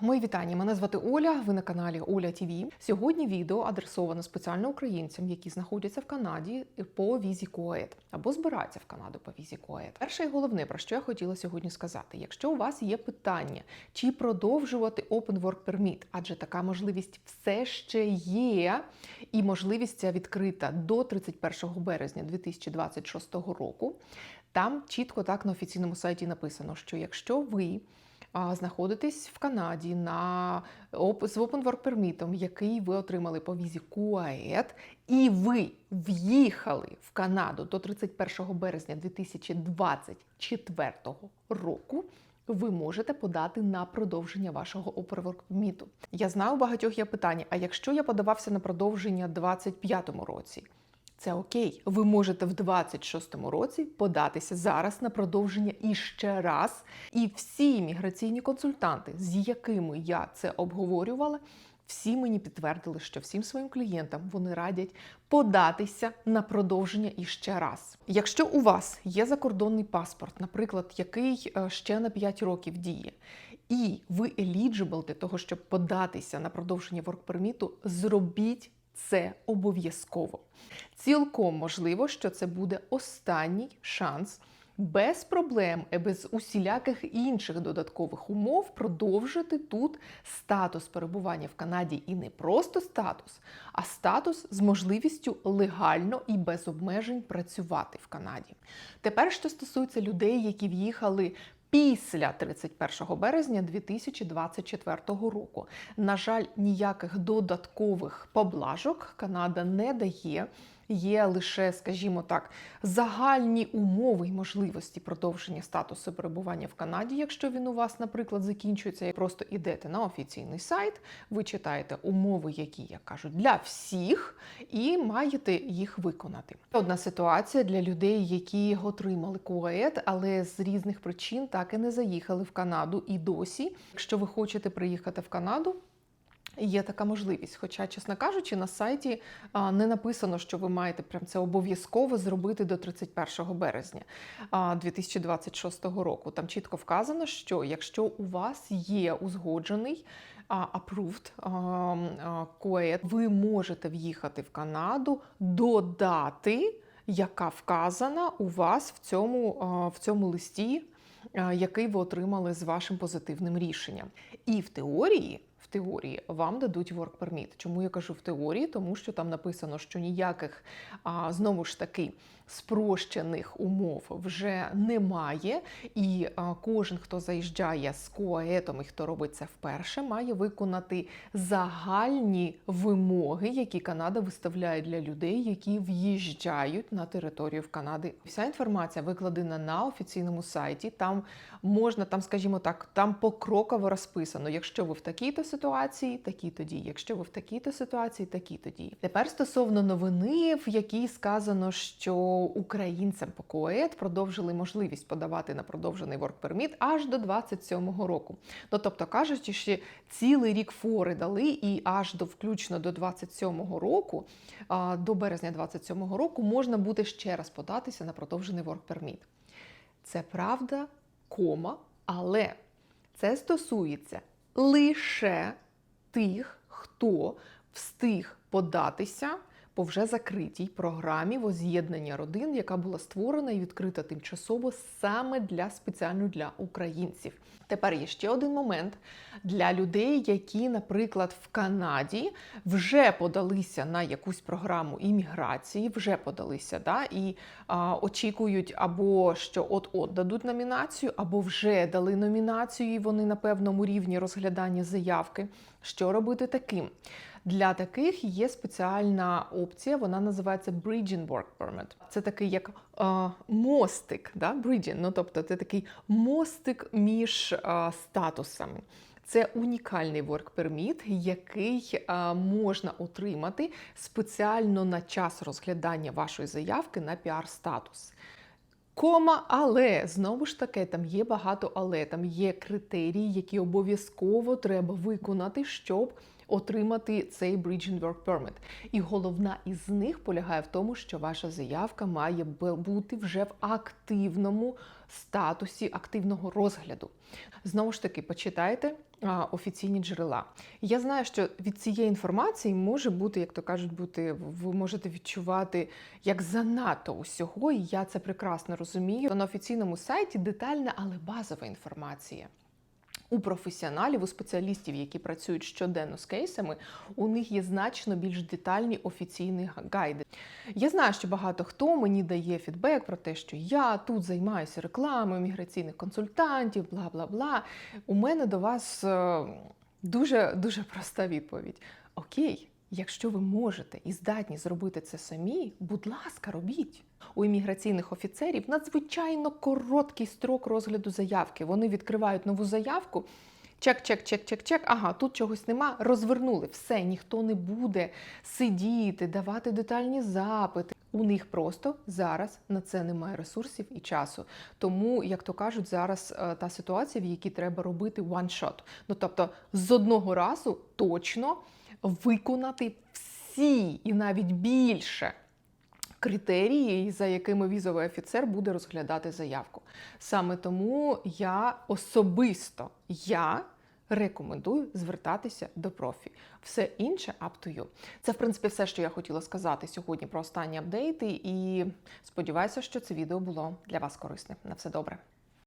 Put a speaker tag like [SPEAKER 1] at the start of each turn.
[SPEAKER 1] Мої вітання. Мене звати Оля. Ви на каналі Оля ТВ. Сьогодні відео адресовано спеціально українцям, які знаходяться в Канаді по візі КОЕД або збираються в Канаду по візі КОЕД. Перше і головне, про що я хотіла сьогодні сказати: якщо у вас є питання, чи продовжувати Open Work Permit, адже така можливість все ще є, і можливість ця відкрита до 31 березня 2026 року. Там чітко так на офіційному сайті написано, що якщо ви знаходитесь в Канаді на з Open Work Permit, який ви отримали по візі КУАЕД, і ви в'їхали в Канаду до 31 березня 2024 року. Ви можете подати на продовження вашого Open Я знаю, у багатьох є питання: а якщо я подавався на продовження в 2025 році? Це окей, ви можете в 26-му році податися зараз на продовження іще раз. І всі імміграційні консультанти, з якими я це обговорювала, всі мені підтвердили, що всім своїм клієнтам вони радять податися на продовження іще раз. Якщо у вас є закордонний паспорт, наприклад, який е, ще на 5 років діє, і ви eligible для того, щоб податися на продовження permit, зробіть це обов'язково. Цілком можливо, що це буде останній шанс без проблем і без усіляких інших додаткових умов продовжити тут статус перебування в Канаді і не просто статус, а статус з можливістю легально і без обмежень працювати в Канаді. Тепер, що стосується людей, які в'їхали після 31 березня 2024 року. На жаль, ніяких додаткових поблажок Канада не дає. Є лише, скажімо так, загальні умови й можливості продовження статусу перебування в Канаді. Якщо він у вас, наприклад, закінчується, і просто йдете на офіційний сайт, ви читаєте умови, які я кажу, для всіх, і маєте їх виконати. Одна ситуація для людей, які отримали КУАЕД, але з різних причин так і не заїхали в Канаду. І досі, якщо ви хочете приїхати в Канаду. Є така можливість, хоча, чесно кажучи, на сайті не написано, що ви маєте прям це обов'язково зробити до 31 березня 2026 року. Там чітко вказано, що якщо у вас є узгоджений approved а, ви можете в'їхати в Канаду до дати, яка вказана у вас в цьому, в цьому листі, який ви отримали з вашим позитивним рішенням. І в теорії. В теорії вам дадуть work permit. Чому я кажу в теорії? Тому що там написано, що ніяких а, знову ж таки спрощених умов вже немає, і кожен, хто заїжджає з коетом і хто робить це вперше, має виконати загальні вимоги, які Канада виставляє для людей, які в'їжджають на територію в Канади. Вся інформація викладена на офіційному сайті. Там можна, там, скажімо так, там покроково розписано. Якщо ви в такій-то ситуації, такі тоді. Якщо ви в такій-то ситуації, такі тоді. Тепер стосовно новини, в якій сказано, що українцям по КОЕД продовжили можливість подавати на продовжений permit аж до 27-го року. Ну тобто кажучи, що цілий рік фори дали, і аж до включно до 27-го року, до березня 27-го року, можна буде ще раз податися на продовжений permit. Це правда, кома, але це стосується лише тих, хто встиг податися по вже закритій програмі воз'єднання родин, яка була створена і відкрита тимчасово саме для спеціально для українців. Тепер є ще один момент для людей, які, наприклад, в Канаді вже подалися на якусь програму імміграції, вже подалися, да, і а, очікують або що от-от дадуть номінацію, або вже дали номінацію, і вони на певному рівні розглядання заявки. Що робити таким? Для таких є спеціальна опція, вона називається Bridging Work Permit. Це такий як е, мостик, да? Bridging, ну тобто це такий мостик між е, статусами. Це унікальний permit, який е, можна отримати спеціально на час розглядання вашої заявки на піар-статус. Кома, але знову ж таки, там є багато але, там є критерії, які обов'язково треба виконати, щоб отримати цей Bridging Work Permit. І головна із них полягає в тому, що ваша заявка має бути вже в активному статусі активного розгляду. Знову ж таки, почитайте офіційні джерела. Я знаю, що від цієї інформації може бути, як то кажуть, бути ви можете відчувати як занадто усього, і я це прекрасно розумію. На офіційному сайті детальна, але базова інформація. У професіоналів, у спеціалістів, які працюють щоденно з кейсами, у них є значно більш детальні офіційні гайди. Я знаю, що багато хто мені дає фідбек про те, що я тут займаюся рекламою міграційних консультантів, бла бла бла. У мене до вас е, дуже дуже проста відповідь. Окей, якщо ви можете і здатні зробити це самі, будь ласка, робіть. У імміграційних офіцерів надзвичайно короткий строк розгляду заявки. Вони відкривають нову заявку. Чек, чек, чек, чек, чек. Ага, тут чогось нема. Розвернули. Все, ніхто не буде сидіти, давати детальні запити. У них просто зараз на це немає ресурсів і часу. Тому, як то кажуть, зараз е, та ситуація, в якій треба робити one shot. Ну тобто, з одного разу точно виконати всі і навіть більше критерії, за якими візовий офіцер буде розглядати заявку. Саме тому я особисто я рекомендую звертатися до профі. Все інше up to you. Це, в принципі, все, що я хотіла сказати сьогодні про останні апдейти, і сподіваюся, що це відео було для вас корисним. На все добре.